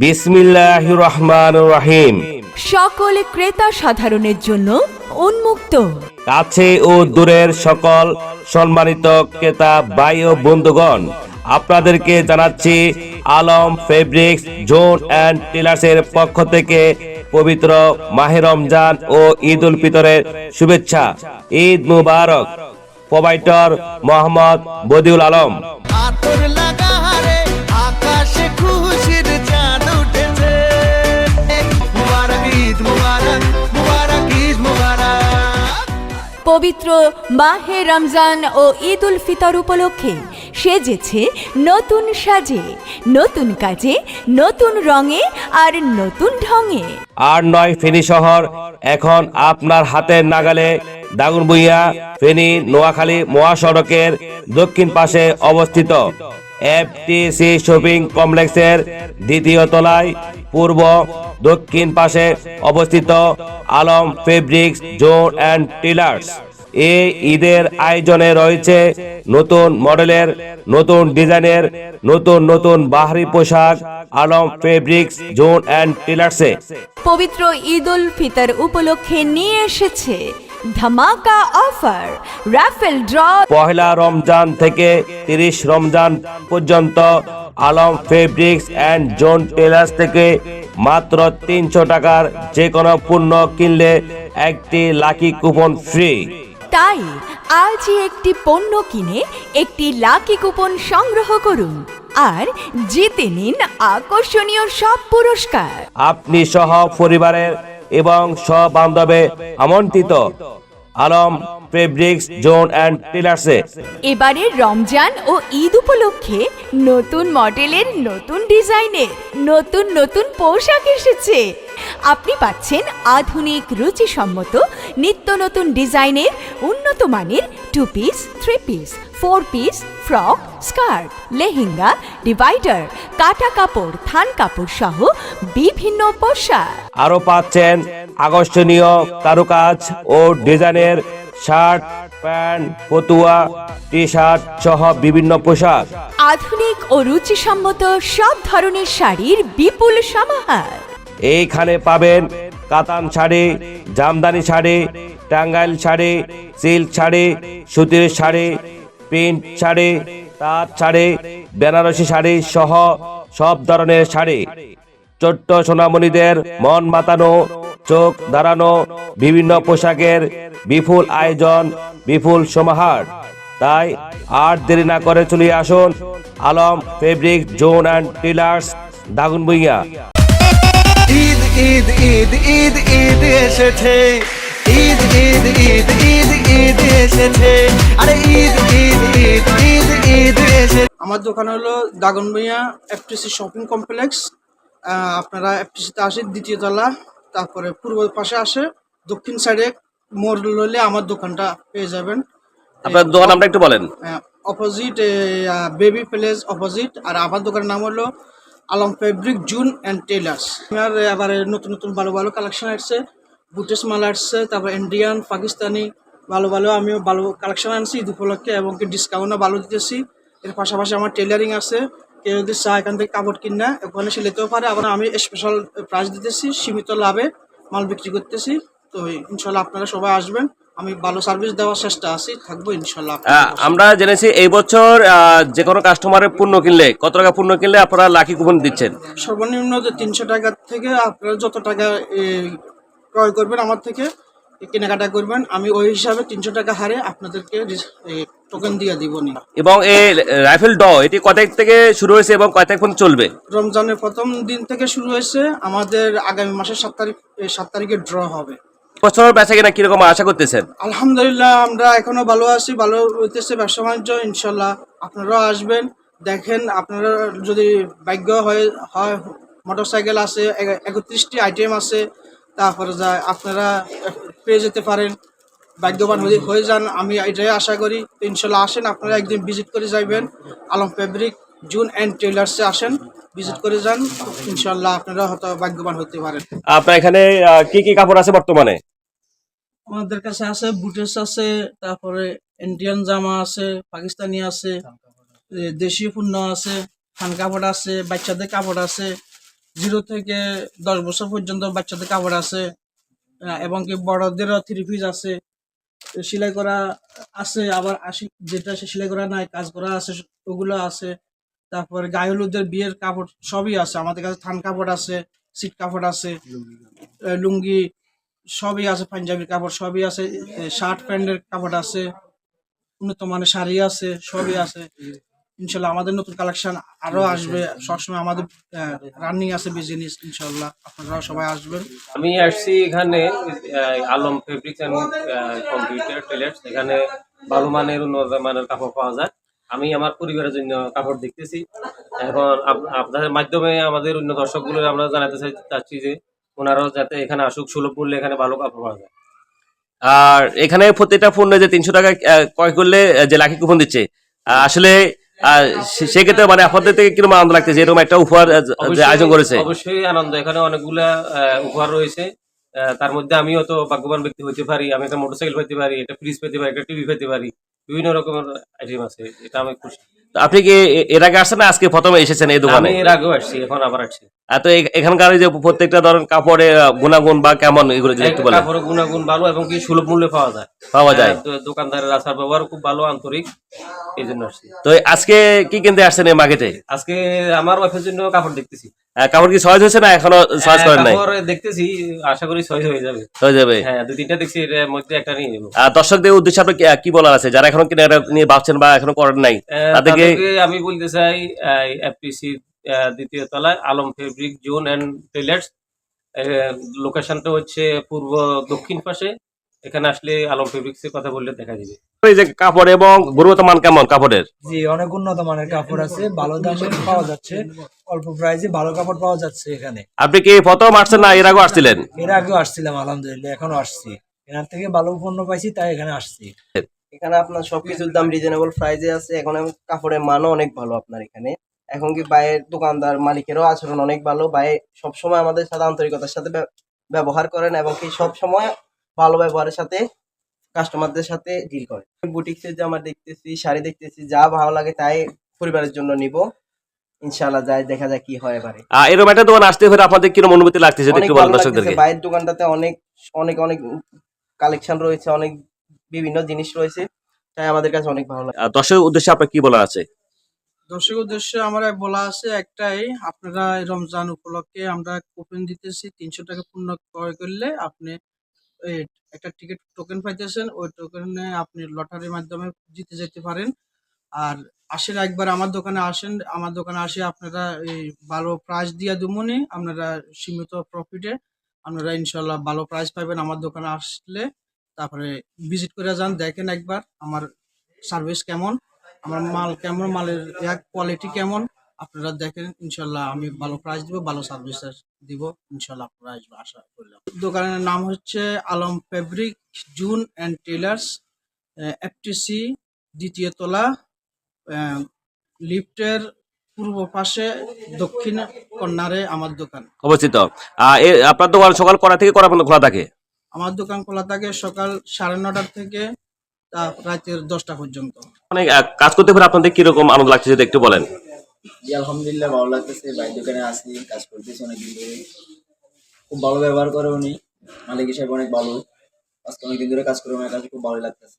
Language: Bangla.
বিসমিল্লাহ রহমান রহিম সকল ক্রেতা সাধারণের জন্য উন্মুক্ত। কাছে ও দূরের সকল সম্মানিত ক্রেতা ভাই ও বন্ধুগণ আপনাদেরকে জানাচ্ছি আলম ফেব্রিক্স জোন অ্যান্ড টেলার্সের পক্ষ থেকে পবিত্র মাহে রমজান ও ঈদ উল ফিতরের শুভেচ্ছা। ঈদ মুবারক। প্রোভাইডর মোহাম্মদ বদিউল আলম। পবিত্র মাহে রমজান ও ঈদ উল ফিতর উপলক্ষে সেজেছে নতুন সাজে, নতুন কাজে, নতুন রঙে আর নতুন ঢঙে। আর নয় ফেনী শহর, এখন আপনার হাতের নাগালে দাগুনবুইয়া ফেনী, নোয়াখালী মহাসড়কের দক্ষিণ পাশে অবস্থিত। এফটিসি শপিং কমপ্লেক্সের দ্বিতীয় তলায় পূর্ব দক্ষিণ পাশে অবস্থিত Alam Fabrics Zone and Tailors. এই ঈদের আয়োজনে রয়েছে নতুন মডেলের নতুন ডিজাইনের নতুন নতুন বাহারি পোশাক আলম ফেব্রিক্স জোন অ্যান্ড টিলার্সে। পবিত্র ঈদ উল ফিতর উপলক্ষে নিয়ে এসেছে ধামাকা অফার রাফেল ড্র পহেলা রমজান থেকে তিরিশ রমজান পর্যন্ত Alam Fabrics and Zone Tailors থেকে মাত্র তিনশো টাকার যে কোনো পণ্য কিনলে একটি লাকি কুপন ফ্রি। তাই আজই একটি পণ্য কিনে একটি লাকি কুপন সংগ্রহ করুন আর জিতে নিন আকর্ষণীয় সব পুরস্কার। আপনি সহ পরিবারের এবং সবান্ধবে আমন্ত্রিত। আলম, ফেব্রিক্স, জোন অ্যান্ড টেলার্সে। এবারে রমজান ও ঈদ উপলক্ষে নতুন মডেলের নতুন ডিজাইনের নতুন নতুন পোশাক এসেছে। আপনি পাচ্ছেন আধুনিক, রুচিসম্মত, নিত্য নতুন ডিজাইনের উন্নত মানের two piece three piece four piece frock skirt lehenga divider কাটা কাপড় থান কাপড় সহ বিভিন্ন পোশাক। আরও পাচ্ছেন আকর্ষণীয় কারুকাজ ও ডিজাইনের শার্ট প্যান্ট পতুয়া টি শার্ট সহ বিভিন্ন পোশাক। আধুনিক ও রুচিসম্মত সব ধরনের শাড়ির বিপুল সমাহার। এইখানে পাবেন কাতান শাড়ি জামদানি শাড়ি টাঙ্গাইল শাড়ি সিল্ক শাড়ি সুতির শাড়ি প্রিন্ট শাড়ি তাঁত শাড়ি, বেনারসি শাড়ি সহ সব ধরনের শাড়ি। ছোট্ট সোনামণিদের মন মাতানো, চোখ দাঁড়ানো বিভিন্ন পোশাকের বিপুল আয়োজন, বিপুল সমাহার। তাই আর দেরি না করে চলে আসুন Alam Fabric Zone and Tailors Daganbhuiyan Eid Eid Eid Eid Eid এসেছে। ঈদ ঈদ ঈদ ঈদ ঈদ এসেছে। আরে ঈদ ঈদ ঈদ ঈদ ঈদ আমার দোকান হলো দাগনভূঞা এফটিসি শপিং কমপ্লেক্স। আপনারা এফটিসিতে আসেন দ্বিতীয় তলা তারপরে পূর্ব পাশে আসে দক্ষিণ সাইডে মোড় লইলে আমার দোকানটা পেয়ে যাবেন। আপনার দোকান নামটা একটু বলেন। অপোজিট বেবি প্লেস অপোজিট আর আমার দোকানের নাম হলো Alam Fabric Zone and Tailors আমার এবারে নতুন নতুন ভালো ভালো কালেকশন আসছে বুটেস মাল আসছে তারপর ইন্ডিয়ান পাকিস্তানি ভালো ভালো আমিও ভালো কালেকশন আনছি ঈদ উপলক্ষে এবং কি ডিসকাউন্টও ভালো দিতেছি। এর পাশাপাশি আমার টেলারিং আছে। কেউ যদি চা এখান থেকে কাপড় কিনা ওখানে সিলেতেও পারে। আবার আমি স্পেশাল প্রাইস দিতেছি সীমিত লাভে মাল বিক্রি করতেছি। তো ইনশাল্লাহ আপনারা সবাই আসবেন। আমি ভালো সার্ভিস দেওয়ার চেষ্টা আছি থাকব ইনশাল্লাহ আমরা জেনেছি এই বছর যে কোনো কাস্টমারের পণ্য কিনলে কত টাকা পণ্য কিনলে আপনারা লাকি কুপন দিচ্ছেন? সর্বনিম্ন যে তিনশো টাকা থেকে আপনারা যত টাকা ক্রয় করবেন আমার থেকে কেনাকাটা করবেন আমি ওই হিসাবে তিনশো টাকা হারে আপনাদেরকে টোকেন দিয়ে দিব নি। এবং এই রাইফেল ড এটি কত তারিখ থেকে শুরু হয়েছে এবং কয় তারিখ পর্যন্ত চলবে? রমজানের প্রথম দিন থেকে শুরু হয়েছে আমাদের আগামী মাসের সাত তারিখ সাত তারিখে ড্র হবে। বছর বেচা কিনা কীরকম আশা করতেছেন? আলহামদুলিল্লাহ আমরা এখনও ভালো আছি ভালো হইতেছে ব্যবসা বাণিজ্য ইনশাল্লাহ আপনারাও আসবেন। দেখেন আপনারা যদি ভাগ্য হয়ে হয় মোটর সাইকেল আছে একত্রিশটি আইটেম আছে তারপরে যা আপনারা পেয়ে যেতে পারেন। ভাগ্যবান হয়ে হয়ে যান। আমি এটাই আশা করি ইনশাল্লাহ আসেন। আপনারা একদিন ভিজিট করে যাবেন আলম ফেব্রিক জুন অ্যান্ড টেলার্সে আসেন। ভিজিট করে যান। ইনশাল্লাহ আপনারা হয়তো ভাগ্যবান হতে পারেন। আপনার এখানে কি কি কাপড় আছে বর্তমানে? আমাদের কাছে আছে বুটেস আছে তারপরে ইন্ডিয়ান জামা আছে পাকিস্তানি আছে দেশীয় পণ্য আছে থান কাপড় আছে বাচ্চাদের কাপড় আছে। জিরো থেকে দশ বছর পর্যন্ত বাচ্চাদের কাপড় আছে এবং কি বড়দেরও থ্রি পিস আছে। সেলাই করা আছে, আবার আসি যেটা সে সেলাই করা নাই, কাজ করা আছে, ওগুলো আছে। তারপর গায়ে হলুদের বিয়ের কাপড় সবই আছে, আমাদের কাছে থান কাপড় আছে, সিট কাপড় আছে লুঙ্গি সবই আছে, পাঞ্জাবির কাপড় সবই আছে শার্ট প্যান্টের কাপড় আছে উন্নত মানের শাড়ি আছে, সবই আছে। ইনশাল্লাহ আমাদের নতুন কালেকশন আরও আসবে। সবসময় আমাদের রানিং আছে বিজনেস ইনশাল্লাহ। আপনারা সবাই আসবেন। আমি আসছি এখানে Alam Fabrics and computer Tailors এখানে ভালো মানের উন্নত মানের কাপড় পাওয়া যায়। আমি আমার পরিবারের জন্য কাপড় দেখতেছি। এখন আপ- আপনাদের মাধ্যমে আমাদের অন্য দর্শকগুলো আমরা জানাতে চাই চাচ্ছি যে ওনারাও যাতে এখানে আসুক। সুলভ মূল্যে এখানে ভালো কাপড় পাওয়া যায়। আর এখানে প্রত্যেকটা পণ্য যে তিনশো টাকা ক্রয় করলে যে লাখি কুপন দিচ্ছে আসলে সে- সেক্ষেত্রে মানে আপনাদের থেকে কীরকম আনন্দ লাগতেছে এরকম একটা উপহার আয়োজন করেছে। অবশ্যই আনন্দ। এখানে অনেকগুলা আহ, উপহার রয়েছে। আহ, তার মধ্যে আমিও তো ভাগ্যবান ব্যক্তি হতে পারি আমি একটা মোটরসাইকেল পেতে পারি একটা ফ্রিজ পেতে পারি একটা টিভি পেতে পারি। বিভিন্ন রকমের আইটেম আছে এটা আমি খুশি। আপনি কি এর আগে আসছেন আজকে প্রথমে এসেছেন এই দোকানে? আমি এর আগেও আসছি এখন আবার আসছি। তো এখানকার যে প্রত্যেকটা ধরেন কাপড়ের আহ, গুণাগুণ বা কেমন এগুলো যদি একটু বলেন। কাপড়ের গুণাগুণ ভালো এবং কি সুলভ মূল্যে পাওয়া যায়। পাওয়া যায়। হ্যাঁ, তো দোকানদারের আচার ব্যবহার খুব ভালো আন্তরিক এই জন্য আসছি। তো আজকে কি কিনতে আসছেন এই মার্কেটে আজকে আমার ওয়াইফের জন্য কাপড় দেখতেছি। কাপড় কি সহজ হয়েছে না এখনও সহজ হ্যাঁ, করেন নাই? দেখতেছি আশা করি সহজ হয়ে যাবে। হয়ে যাবে। হ্যাঁ দুই তিনটা দেখছি এর মধ্যে একটা নিয়ে নেব। আর দর্শকদের উদ্দেশ্যে আপনি কি- বলার আছে? যারা এখনও কেনাকাটা নিয়ে ভাবছেন বা এখনও করেন নাই তাদেরকে আমি বলতে চাই এফপিসি দ্বিতীয় তলায় Alam Fabric Zone and Tailors লোকেশনটা হচ্ছে পূর্ব দক্ষিণ পাশে। এখানে আসলে আলম ফেব্রিক্স এর কথা বললে দেখা যাবে। এই যে কাপড় এবং গুণগত মান কেমন কাপড়ের? জি অনেক উন্নত মানের কাপড় আছে ভালো দামে পাওয়া যাচ্ছে অল্প প্রাইসে ভালো কাপড় পাওয়া যাচ্ছে এখানে। আপনি কি প্রথম আসছেন না এর আগেও আসছিলেন? এর আগেও আসছিলাম আলহামদুলিল্লাহ এখনও আসছি। এখান থেকে ভালো পণ্য পাইছি তাই এখানে আসছি। এখানে আপনার সবকিছুর দাম রিজনেবল প্রাইসে আছে এখন কাপড়ের মানও অনেক ভালো আপনার এখানে। এখন কি বাইরের দোকানদার মালিকেরও আচরণ অনেক ভালো বাইরে সবসময় আমাদের সাথে আন্তরিকতার সাথে ব্যবহার করেন এবং কি সব সময় ভালো ব্যবহারের সাথে কাস্টমারদের সাথে ডিল করেন বুটিক্সের জামা দেখতেছি শাড়ি দেখতেছি যা ভালো লাগে তাই পরিবারের জন্য নিব। ইনশাআল্লাহ যাই দেখা যায় কি হয় এবারে। এরকম একটা দোকান আসতে হলে আপনাদের কীরকম অনুভূতি লাগতেছে অনেক একটু বলেন দর্শকদেরকে। বাইরের দোকানটাতে অনেক অনেক অনেক কালেকশন রয়েছে অনেক বিভিন্ন জিনিস রয়েছে তাই আমাদের কাছে অনেক ভালো লাগে। দর্শকের উদ্দেশ্যে আপনার কি বলার আছে? দর্শক উদ্দেশ্যে আমার বলা আছে একটাই আপনারা এই রমজান উপলক্ষে আমরা কুপন দিতেছি তিনশো টাকা পূর্ণ ক্রয় করলে আপনি একটা টিকিট টোকেন পাইতেছেন, ওই টোকেনে আপনি লটারির মাধ্যমে জিতে যেতে পারেন। আর আসেন একবার আমার দোকানে আসেন, আমার দোকানে আসে আপনারা এই ভালো প্রাইস দিয়ে দুমনি আপনারা সীমিত প্রফিটে আপনারা ইনশাল্লাহ ভালো প্রাইস পাবেন আমার দোকানে আসলে। তারপরে ভিজিট করে যান, দেখেন একবার আমার সার্ভিস কেমন, আমার মাল কেমন, মালের কোয়ালিটি কেমন। আপনারা দেখেন ইনশাল্লাহ আমি ভালো প্রাইস দিব ভালো সার্ভিস দিব ইনশাল্লাহ আপনারা আসবে আশা করলাম। দোকানের নাম হচ্ছে Alam Fabric Zone and Tailors FTC দ্বিতীয় তলা লিফটের পূর্ব পাশে দক্ষিণ কর্নারে আমার দোকান। অবস্থিত। আপনার দোকান সকাল করা থেকে করা পর্যন্ত খোলা থাকে? আমার দোকান খোলা থাকে সকাল সাড়ে নটার থেকে রাতের দশটা পর্যন্ত। অনেক কাজ করতে পারে আপনাদের কীরকম আনন্দ লাগছে যদি একটু বলেন? আলহামদুলিল্লাহ, ভালো লাগতেছে। ভাই, দোকানে আসি কাজ করতেছি অনেকদিন ধরে। খুব ভালো ব্যবহার করে উনি। মালিক হিসাবে অনেক ভালো। আজকে অনেকদিন ধরে কাজ করে ওনার কাছে খুব ভালো লাগতেছে।